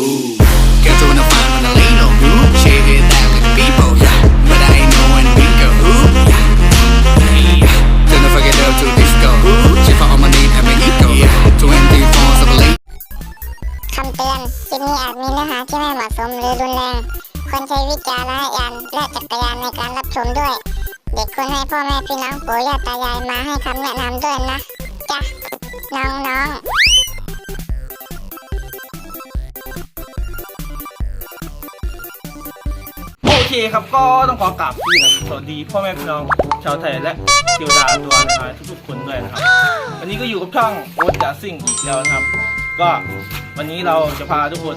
Ooh, girls wanna find when I lean on. Ooh, shit hit that like a people. Yeah, but I ain't knowing bingo. Ooh, yeah, yeah. Don't forget up to disco. Ooh, check for all my need and my ego. Yeah, 24 7 late. คำเตือนคลิปนี้อาจมีเนื้อหาที่ไม่เหมาะสมหรือรุนแรง ควรใช้วิจารณญาณและจักรยานในการรับชมด้วย เด็กควรให้พ่อแม่พี่น้องปู่ย่าตายายมาให้คำแนะนำด้วยนะจ๊ะน้องๆ เคครับก็ต้องขอกราบพี่นะสวัสดีพ่อแม่พี่น้องชาวไทยและเทวดาตัวน้อยทุกๆคนด้วยนะครับ วันนี้ก็อยู่กับช่องโอ๊ตจ่าซิ่งอีกแล้วนะครับ ก็วันนี้เราจะพาทุกคน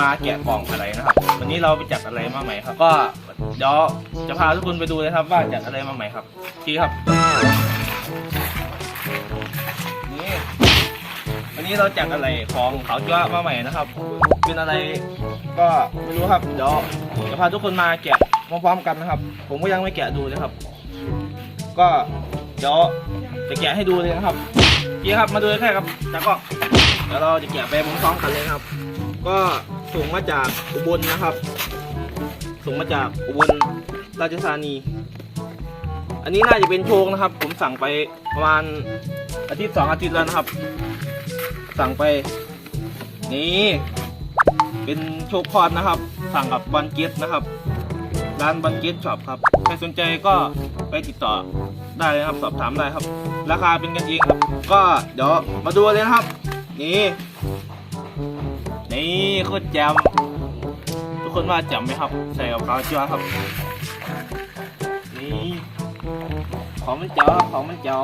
มาแกะกล่องอะไรนะครับ วันนี้เราไปจัดอะไรมาใหม่ครับ ก็เดี๋ยวจะพาทุกคนไปดูเลยครับ ว่าจัดอะไรมาใหม่ครับทีครับ วันนี้เราจัดอะไรของเขาจ้ามาใหม่นะครับ เป็นอะไรก็ไม่รู้ครับ เดี๋ยวจะพาทุกคนมาแกะพร้อมๆกันนะครับ ผมก็ยังไม่แกะดูเลยครับ ก็เดี๋ยวจะแกะให้ดูเลยนะครับพี่ครับมาดูแค่ครับแล้วก็เดี๋ยวเราจะแกะไปพร้อมๆกันเลยครับ ก็ส่งมาจากอุบลนะครับ ส่งมาจากอุบลราชธานี อันนี้น่าจะเป็นโชคนะครับ ผมสั่งไปประมาณอาทิตย์สองอาทิตย์แล้วนะครับ สั่งไป นี่ เป็นโชคพอดนะครับ สั่งกับบันเกตนะครับ ร้านบันเกตช็อปครับ ใครสนใจก็ไปติดต่อได้เลยครับ สอบถามได้ครับ ราคาเป็นกันเองครับ ก็เดี๋ยวมาดูเลยนะครับ นี่ นี่โคตรแจมทุกคนว่าแจมไหมครับ ใส่กับข้าวจ้าครับ นี่ ของมันเจ๋วครับของมันเจ๋ว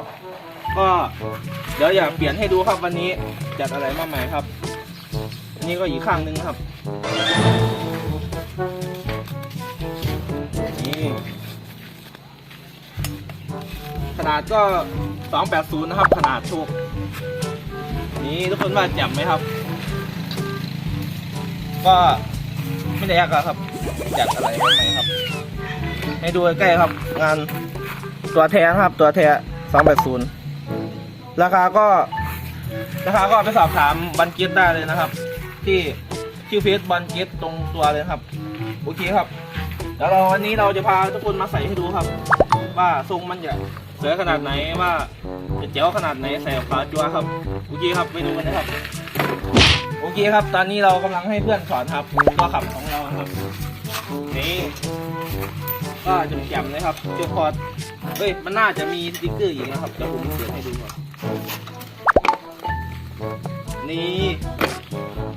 ก็เดี๋ยวอยากเปลี่ยนให้ดูครับวันนี้จัดอะไรมาใหม่ครับอันนี้ก็อีกข้างหนึ่งครับ นี่ขนาดก็ 280 นะครับ ขนาดโชคนี่ทุกคนว่าแจ่มไหมครับ ก็ไม่ได้ยากอะครับจัดอะไรมาใหม่ครับ ให้ดูใกล้ๆครับ งานตัวแท้ครับตัวแท้280 ราคาก็ ราคาก็ไปสอบถามบันเกตได้เลยนะครับ ที่ชื่อเฟซบันเกตตรงตัวเลยครับ โอเคครับเดี๋ยวเราวันนี้เราจะพาทุกคนมาใส่ให้ดูครับ ว่าทรงมันจะสวยขนาดไหนว่าจะเจ๋วขนาดไหนใส่กับขาจัวครับโอเคครับไปดูกันนะครับ โอเคครับ ตอนนี้เรากำลังให้เพื่อนสอนครับตัวขับของเราครับนี่ก็จำแจ่มเลยครับเชือกคอร์ด เฮ้ย มันน่าจะมีสติ๊กเกอร์อีกนะครับเดี๋ยวผมเสียบให้ดูครับนี่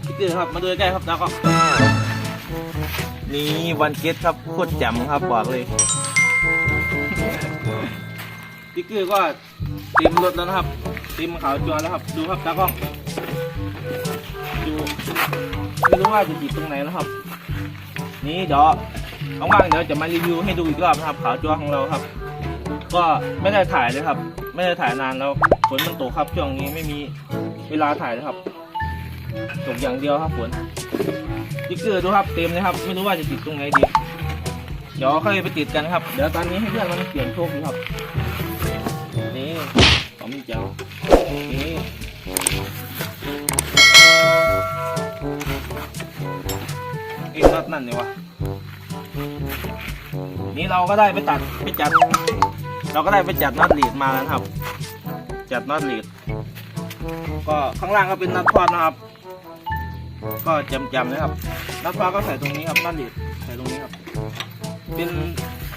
สติ๊กเกอร์ครับ มาดูใกล้ๆครับแล้วก็นี่วันเกตครับโคตรแจ่มครับบอกเลยสติ๊กเกอร์ก็เต็มรถแล้วนะครับเต็มขาวจอแล้วครับ ดูครับตากล้องดูไม่รู้ว่าจะติดตรงไหนนะครับ นี่เดี๋ยวว่างๆเดี๋ยวจะมารีวิวให้ดูอีกรอบนะครับขาวจัวของเราครับ ก็ไม่ได้ถ่ายเลยครับ ไม่ได้ถ่ายนานแล้วฝนมันตกครับช่วงนี้ไม่มีเวลาถ่ายเลยครับตกอย่างเดียวครับฝนติ๊กเกอร์ดูครับเต็มเลยครับ ไม่รู้ว่าจะติดตรงไหนดีเดี๋ยวค่อยไปติดกันครับ เดี๋ยวตอนนี้ให้เพื่อนมันเปลี่ยนโชคดูครับนี่ผมมีเจ้านี่เอ็งรถนั่นเลยวะนี่เราก็ได้ไปตัดไปจัด เราก็ได้ไปจัดน็อตลีดมาแล้วครับ จัดน็อตลีดก็ข้างล่างก็เป็นน็อตพอดนะครับ ก็จำจำๆนะครับน็อตพอดก็ใส่ตรงนี้ครับน็อตลีดใส่ตรงนี้ครับ เป็น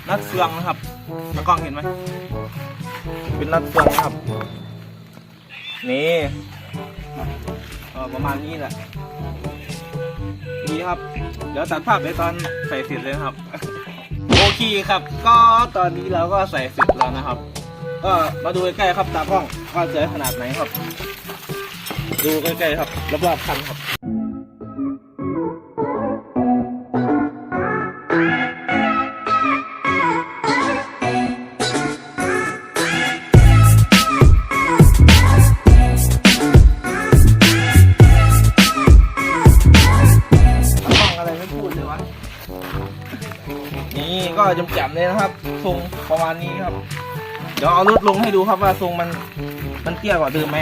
น็อตเฟืองนะครับตากล้องเห็นไหมเป็นน็อตเฟืองนะครับ นี่ประมาณนี้แหละนี่ครับ เดี๋ยวตัดภาพไปตอนใส่เสร็จเลยครับ เคครับ ก็ตอนนี้เราก็ใส่เสร็จแล้วนะครับ ก็มาดูใกล้ๆครับตากล้องว่าเจอขนาดไหนครับ ดูใกล้ๆครับรอบๆคันครับ จำจำเลยนะครับ ทรงประมาณนี้ครับ เดี๋ยวเอารถลงให้ดูครับว่าทรงมันมันเตี้ยกว่าเดิมไหม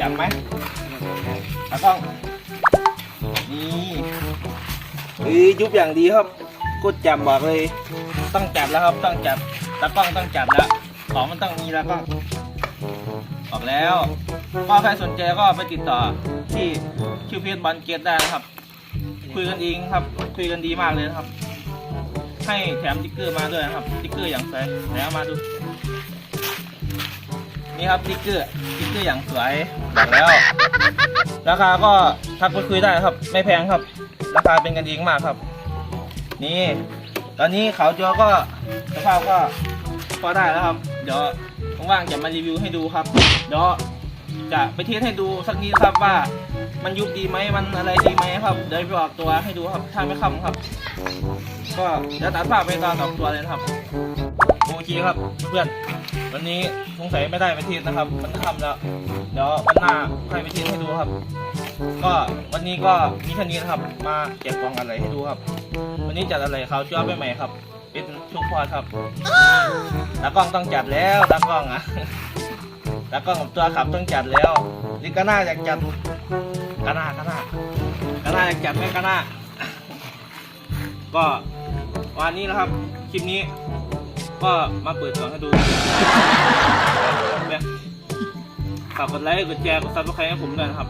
จำไหมตากล้องนี่เฮ้ยยุบอย่างดีครับกดจับบอกเลยต้องจับแล้วครับต้องจับตากล้องต้องจับแล้วของมันต้องมีแล้วกล้องบอกแล้วก็ใครสนใจก็ไปติดต่อที่คิวพีเอสบอลเกตได้นะครับ คุยกันเองครับ คุยกันดีมากเลยนะครับ ให้แถมติ๊กเกอร์มาด้วยนะครับติ๊กเกอร์อย่างสวยไหนเอามาดู นี่ครับติ๊กเกอร์ติ๊กเกอร์อย่างสวยบอกแล้ว ราคาก็ทักไปคุยได้ครับ ไม่แพงครับ ราคาเป็นกันเองมากครับ นี่ ตอนนี้เขาจอก็สภาพก็พอได้แล้วครับ เดี๋ยวว่างๆจะมารีวิวให้ดูครับ เดี๋ยวจะไปเทสให้ดูสักนิดครับว่า มันยุบดีไหมมันอะไรดีไหมครับ เดี๋ยวไปออกตัวให้ดูครับถ้าไม่คำครับ ก็เดี๋ยวตัดภาพไปตอนออกตัวเลยนะครับโอเคครับเพื่อนวันนี้สงสัยไม่ได้ไปเทสนะครับ มันคำแล้ว เดี๋ยววันหน้าค่อยไปเทสให้ดูครับ ก็วันนี้ก็มีแค่นี้นะครับ มาแกะกล่องอะไรให้ดูครับ วันนี้จัดอะไรเขาวจ้อไปใหม่ครับ เป็นชุกพอดครับตากล้องต้องจัดแล้วตากล้องอะตากล้องกับตัวขับต้องจัดแล้ว นี่ก็น่าอยากจัดก็น่าก็น่าก็น่าอยากจัดไหมก็น่าก็วันนี้นะครับคลิปนี้ ก็มาเปิดสอนให้ดูฝากกดไลค์กดแชร์กดซับสไครต์ให้ผมด้วยนะครับ